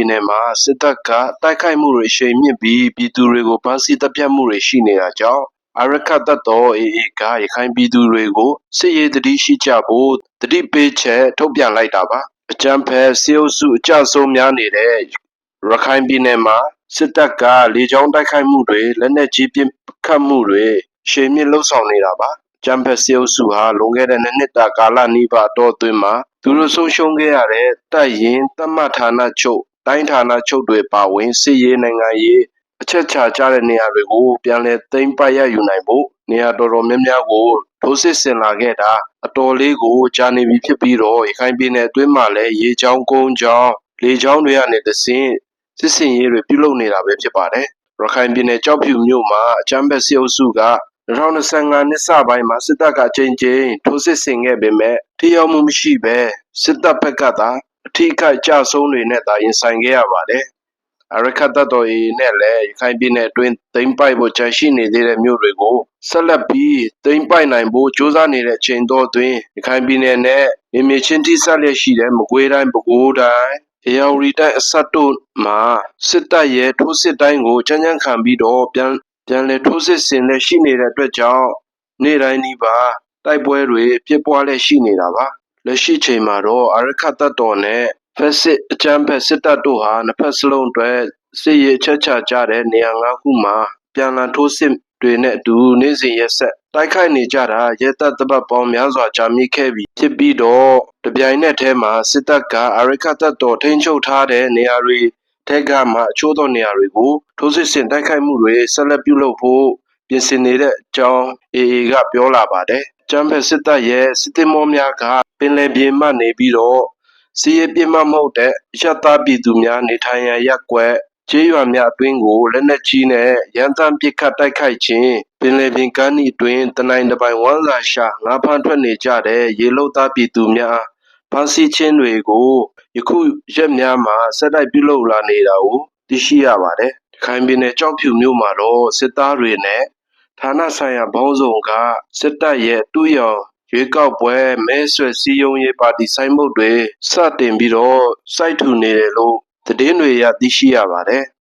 ပြည်နယ်မှာ စစ်တပ်က တိုက်ခိုက်မှုတွေ အရှိန်မြင့်ပြီး ပြည်သူတွေကို ဖမ်းဆီးတပ်ဖြတ်မှုတွေ ရှိနေတာကြောင့်အရခတ်တပ်တော် AA က ရခိုင်ပြည်သူတွေကို စစ်ရေးတတိရှိကြဖို့တတိပေးချက် ထုတ်ပြန်လိုက်တာပါ အကြမ်းဖက် စစ်အုပ်စု အကြဆုံးများနေတဲ့ ရခိုင်ပြည်နယ်မှာ စစ်တပ်က လေကြောင်းတိုက်ခိုက်မှုတွေ လက်နက်ကြီး ပစ်ခတ်မှုတွေ အရှိန်မြင့်လှုပ်ဆောင်နေတာပါ အကြမ်းဖက်စစ်အုပ်စုဟာ လွန်ခဲ့တဲ့နှစ်နှစ်တာကာလနီးပါး အတော်အတွင်းမှာ သူတို့ဆုံးရှုံးခဲ့ရတဲ့ တပ်ရင်တပ်မဌာနချုပ် တိုင်းဌာနချုပ်တွေပါဝင်စစ်ရေးနိုင်ငံရေးအချက်ချာကျတဲ့နေရာတွေကိုပြန်လည်သိမ်းပိုက်ရယူနိုင်ဖို့နေရာတော်တော်များများကိုထိုးစစ်ဆင်လာခဲ့တာအတော်လေးကိုကြာနေပြီဖြစ်ပြီးတော့ရခိုင်ပြည်နယ်အတွင်းမှာလည်းရေချောင်းကုန်းချောင်းလေချောင်းတွေကနေတဆင့်စစ်စင်ရေးတွေပြုလုပ်နေတာပဲဖြစ်ပါတယ်ရခိုင်ပြည်နယ်ကြောက်ဖြူမြို့မှာအကြမ်းဖက်စစ်အုပ်စုက2025နှစ်စပိုင်းမှာစစ်တပ်ကအကြိမ်ကြိမ်ထိုးစစ်ဆင်ခဲ့ပေမဲ့ထိရောက်မှုမရှိဘဲစစ်တပ်ဘက်ကသာ အထိအခိုက်အကျဆုံးတွေနဲ့သာရင်ဆိုင်ခဲ့ရပါတယ်အရခတ်တပ်တော် AA နဲ့လည်းရခိုင်ပြည်နယ်အတွင်းသိမ်းပိုက်ဖို့ကြန့်ရှိနေသေးတဲ့မြို့တွေကိုဆက်လက်ပြီးသိမ်းပိုက်နိုင်ဖို့ကြိုးစားနေတဲ့အချိန်တော်အတွင်းရခိုင်ပြည်နယ်နဲ့မြေမြေချင်းထိစပ်လျက်ရှိတဲ့မကွေးတိုင်းပဲခူးတိုင်းအေရဝတီတိုင်းအစပ်တို့မှာစစ်တပ်ရဲ့ထိုးစစ်တိုင်းကိုကြမ်းကြမ်းခံပြီးတော့ပြန်ပြန်လည်ထိုးစစ်ဆင်လက်ရှိနေတဲ့အတွက်ကြောင့်နေ့တိုင်းနီးပါးတိုက်ပွဲတွေဖြစ်ပွားလက်ရှိနေတာပါ လက်ရှိချိန်မှာတော့အရခတ်တပ်တော်နဲ့ ဖက်စစ်အကြမ်းဖက်စစ်တပ်တို့ဟာ နှစ်ဖက်စလုံးအတွက် စစ်ရေးအချက်ချာကြတဲ့ နေရာ ၅ ခုမှာပြန်လည်ထိုးစစ်တွေနဲ့အတူ နေ့စဉ်ရက်ဆက် တိုက်ခိုက်နေကြတာရဲတပ်တပတ်ပေါင်းများစွာ ကြာမြင့်ခဲ့ပြီဖြစ်ပြီးတော့ တပြိုင်နက်တည်းမှာ စစ်တပ်ကအရခတ်တပ်တော် ထိန်းချုပ်ထားတဲ့ နေရာတွေထက်ကမှ အချို့သောနေရာတွေကို ထိုးစစ်ဆင်တိုက်ခိုက်မှုတွေ ဆက်လက်ပြုလုပ်ဖို့ ပြင်ဆင်နေတဲ့အကြောင်း AA က ပြောလာပါတယ်။ ကျမ်းဖက်စစ်တပ်ရဲ့စစ်သည်မောများကပင်လယ်ပြင်မှနေပြီးတော့စီးရဲပြင်းမမဟုတ်တဲ့ရပ်သားပြည်သူများနေထိုင်ရာရပ်ကွက်ကျေးရွာများအတွင်းကိုလက်နက်ကြီးနဲ့ရန်တမ်းပစ်ခတ်တိုက်ခိုက်ခြင်းပင်လယ်ပြင်ကမ်းဤအတွင်းတနိုင်တစ်ပိုင်ဝမ်းစာရှာငါးဖမ်းထွက်နေကြတဲ့ရေလုတ်သားပြည်သူများဖမ်းဆီးခြင်းတွေကိုယခုရက်များမှာဆက်တိုက်ပြုလုပ်လာနေတာကိုသိရှိရပါတယ်။ခိုင်ပြည်နယ်ကြောက်ဖြူမြို့မှာတော့စစ်သားတွေနဲ့ ဌာနဆိုင်ရာဘောင်းဆောင်ကစစ်တပ်ရဲ့တူရောင်ရွေးကောက်ပွဲမဲဆွယ်စည်းရုံးရေးပါတီဆိုင်မုတ်တွေစတင်ပြီးတော့စိုက်ထူနေတယ်လို့သတင်းတွေရသိရှိရပါတယ်